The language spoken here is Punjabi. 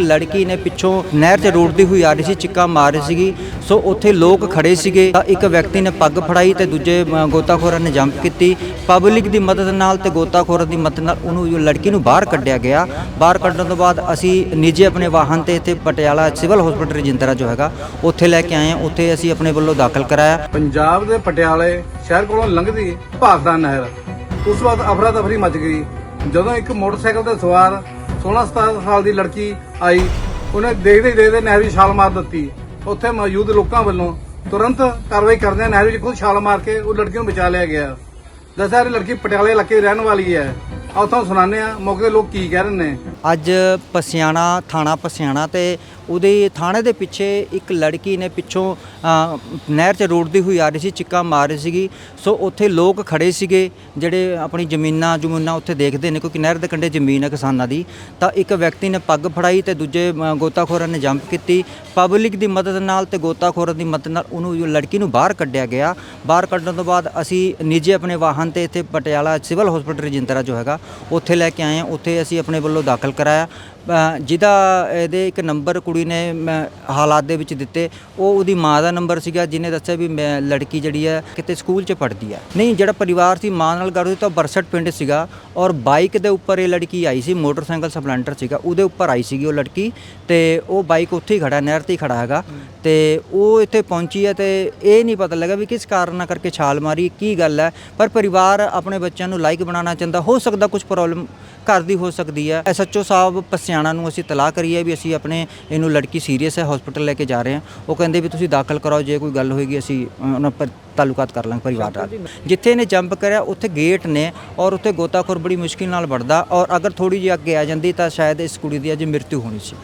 ਲੜਕੀ ਨੇ ਪਿੱਛੋਂ ਨਹਿਰ 'ਚ ਰੋੜਦੀ ਹੋਈ ਆ ਰਹੀ ਸੀ ਚਿੱਕਾ ਮਾਰ ਰਹੀ ਸੀਗੀ। ਸੋ ਉੱਥੇ ਲੋਕ ਖੜੇ ਸੀਗੇ। ਤਾਂ ਇੱਕ ਵਿਅਕਤੀ ਨੇ ਪੱਗ ਫੜਾਈ ਤੇ ਦੂਜੇ ਅ, ਗੋਤਾਖੋਰਾਂ ਨੇ ਜੰਪ ਕੀਤੀ। ਪਬਲਿਕ ਦੀ ਮਦਦ ਨਾਲ ਤੇ ਗੋਤਾਖੋਰਾਂ ਦੀ ਮਦਦ ਨਾਲ ਉਹਨੂੰ ਜੋ ਲੜਕੀ ਨੂੰ ਬਾਹਰ ਕੱਢਿਆ ਗਿਆ। ਬਾਹਰ ਕੱਢਣ ਤੋਂ ਬਾਅਦ ਅਸੀਂ ਨਿੱਜੀ ਆਪਣੇ ਵਾਹਨ ਤੇ ਇੱਥੇ ਪਟਿਆਲਾ ਸਿਵਲ ਹਸਪੀਟਲ ਰਜਿੰਦਰਾ ਜੋ ਹੈਗਾ ਉੱਥੇ ਲੈ ਕੇ ਆਏ ਹਾਂ। ਉੱਥੇ ਅਸੀਂ ਆਪਣੇ ਵੱਲੋਂ ਦਾਖਲ ਕਰਾਇਆ। ਪੰਜਾਬ ਦੇ ਪਟਿਆਲੇ ਸ਼ਹਿਰ ਕੋਲੋਂ ਲੰਘਦੀ ਭਾਖੜਾ ਨਹਿਰ। ਉਸ ਵਕਤ ਅਫਰਾ ਤਫਰੀ ਮਚ ਗਈ। ਜਦੋਂ ਇੱਕ ਮੋਟਰਸਾਈਕਲ ਤੇ ਸਵਾਰ 16 17 ਸਾਲ ਦੀ ਲੜਕੀ ਆਈ। ਉਹਨੇ ਦੇਖਦੇ ਦੇਖਦੇ ਨਹਿਰ ਵਿੱਚ ਛਾਲ ਮਾਰ ਦਿੱਤੀ। ਉੱਥੇ ਮੌਜੂਦ ਲੋਕਾਂ ਵੱਲੋਂ ਤੁਰੰਤ ਕਾਰਵਾਈ ਕਰਦਿਆਂ ਨਹਿਰ ਵਿੱਚ ਖੁਦ ਛਾਲ ਮਾਰ ਕੇ ਉਹ ਲੜਕੀ ਨੂੰ ਬਚਾ ਲਿਆ ਗਿਆ। ਦੱਸਿਆ ਇਹ ਲੜਕੀ ਪਟਿਆਲੇ ਇਲਾਕੇ ਦੀ ਰਹਿਣ ਵਾਲੀ ਹੈ। ਆਓ ਤੁਹਾਨੂੰ ਸੁਣਾਉਂਦੇ ਆ ਮੌਕੇ ਦੇ ਲੋਕ ਕੀ ਕਹਿ ਰਹੇ ਨੇ? ਅੱਜ ਪਸਿਆਣਾ ਥਾਣਾ ਪਸਿਆਣਾ ਤੇ ਉਹਦੇ ਥਾਣੇ ਦੇ ਪਿੱਛੇ ਇੱਕ ਲੜਕੀ ਨੇ ਪਿੱਛੋਂ ਨਹਿਰ 'ਚ ਰੋੜਦੀ ਹੋਈ ਆ ਰਹੀ ਸੀ ਚਿੱਕਾ ਮਾਰ ਰਹੀ ਸੀਗੀ। ਸੋ ਉੱਥੇ ਲੋਕ ਖੜੇ ਸੀਗੇ ਜਿਹੜੇ ਆਪਣੀ ਜ਼ਮੀਨਾਂ ਜ਼ਮੀਨਾਂ ਉੱਥੇ ਦੇਖਦੇ ਨੇ ਕਿਉਂਕਿ ਨਹਿਰ ਦੇ ਕੰਢੇ ਜ਼ਮੀਨ ਹੈ ਕਿਸਾਨਾਂ ਦੀ। ਤਾਂ ਇੱਕ ਵਿਅਕਤੀ ਨੇ ਪੱਗ ਫੜਾਈ ਤੇ ਦੂਜੇ ਅ, ਗੋਤਾਖੋਰਾਂ ਨੇ ਜੰਪ ਕੀਤੀ। ਪਬਲਿਕ ਦੀ ਮਦਦ ਨਾਲ ਤੇ ਗੋਤਾਖੋਰਾਂ ਦੀ ਮਦਦ ਨਾਲ ਉਹਨੂੰ ਲੜਕੀ ਨੂੰ ਬਾਹਰ ਕੱਢਿਆ ਗਿਆ। ਬਾਹਰ ਕੱਢਣ ਤੋਂ ਬਾਅਦ ਅਸੀਂ ਨਿੱਜੀ ਆਪਣੇ ਵਾਹਨ ਤੇ ਇੱਥੇ ਪਟਿਆਲਾ ਸਿਵਲ ਹਸਪੀਟਲ ਰਜਿੰਦਰਾ ਜੋ ਹੈਗਾ, ਉੱਥੇ ਲੈ ਕੇ ਆਏ ਹਾਂ। ਉੱਥੇ ਅਸੀਂ ਆਪਣੇ ਵੱਲੋਂ ਦਾਖਲ ਕਰਾਇਆ। ਜਿਹਦਾ ਇਹਦੇ ਇੱਕ ਨੰਬਰ ਕੁੜੀ ਨੇ ਮ, ਹਾਲਾਤ ਦੇ ਵਿੱਚ ਦਿੱਤੇ ਉਹ ਉਹਦੀ ਮਾਂ ਦਾ ਨੰਬਰ ਸੀਗਾ ਜਿਹਨੇ ਦੱਸਿਆ ਵੀ ਮੈਂ ਲੜਕੀ ਜਿਹੜੀ ਹੈ ਕਿਤੇ ਸਕੂਲ 'ਚ ਪੜ੍ਹਦੀ ਹੈ। ਨਹੀਂ ਜਿਹੜਾ ਪਰਿਵਾਰ ਸੀ ਮਾਂ ਨਾਲ ਗੱਲ ਹੋਈ ਤਾਂ ਬਰਸਟ ਪਿੰਡ ਸੀਗਾ ਔਰ ਬਾਈਕ ਦੇ ਉੱਪਰ ਇਹ ਲੜਕੀ ਆਈ ਸੀ ਮੋਟਰਸਾਈਕਲ ਸਪਲੈਂਡਰ ਸੀਗਾ ਉਹਦੇ ਉੱਪਰ ਆਈ ਸੀਗੀ ਉਹ ਲੜਕੀ ਤੇ ਉਹ ਬਾਈਕ ਉੱਥੇ ਹੀ ਖੜਾ ਨਹਿਰ ਤੇ ਹੀ ਖੜਾ ਹੈਗਾ ਤੇ ਉਹ ਇੱਥੇ ਪਹੁੰਚੀ ਹੈ ਤੇ ਇਹ ਨਹੀਂ ਪਤਾ ਲੱਗਾ ਵੀ ਕਿਸ ਕਾਰਨਾਂ ਕਰਕੇ ਛਾਲ ਮਾਰੀ ਕੀ ਗੱਲ ਹੈ। ਪਰ ਪਰਿਵਾਰ ਆਪਣੇ ਬੱਚਿਆਂ ਨੂੰ ਲਾਇਕ ਬਣਾਉਣਾ ਚਾਹੁੰਦਾ ਹੋ ਸਕਦਾ ਕੁਝ ਪ੍ਰੋਬਲਮ ਘਰ ਦੀ ਹੋ ਸਕਦੀ ਹੈ। ਐਸਐਚਓ ਸਾਹਿਬ ਪਸਿਆ ਪਸਿਆਣਾ ਨੂੰ ਅਸੀਂ ਤਲਾਹ ਕਰੀਏ ਵੀ ਅਸੀਂ ਆਪਣੇ ਇਹਨੂੰ ਲੜਕੀ ਸੀਰੀਅਸ ਹੈ ਹਸਪੀਟਲ ਲੈ ਕੇ ਜਾ ਰਹੇ ਹਾਂ। ਉਹ ਕਹਿੰਦੇ ਵੀ ਤੁਸੀਂ ਦਾਖਲ ਕਰਾਓ ਜੇ ਕੋਈ ਗੱਲ ਹੋਏਗੀ ਅਸੀਂ ਉਹਨਾਂ ਪਰ ਤਾਲੁਕਾਤ ਕਰ ਲਾਂਗੇ ਪਰਿਵਾਰ ਨਾਲ। ਜਿੱਥੇ ਇਹਨੇ ਜੰਪ ਕਰਿਆ ਉੱਥੇ ਗੇਟ ਨੇ ਔਰ ਉੱਥੇ ਗੋਤਾਖੋਰ ਬੜੀ ਮੁਸ਼ਕਿਲ ਨਾਲ ਵੜਦਾ ਔਰ ਅਗਰ ਥੋੜੀ ਜਿਹੀ ਅੱਗੇ ਆ ਜਾਂਦੀ ਤਾਂ ਸ਼ਾਇਦ ਇਸ ਕੁੜੀ ਦੀ ਅੱਜ ਮ੍ਰਿਤੂ ਹੋਣੀ ਸੀ।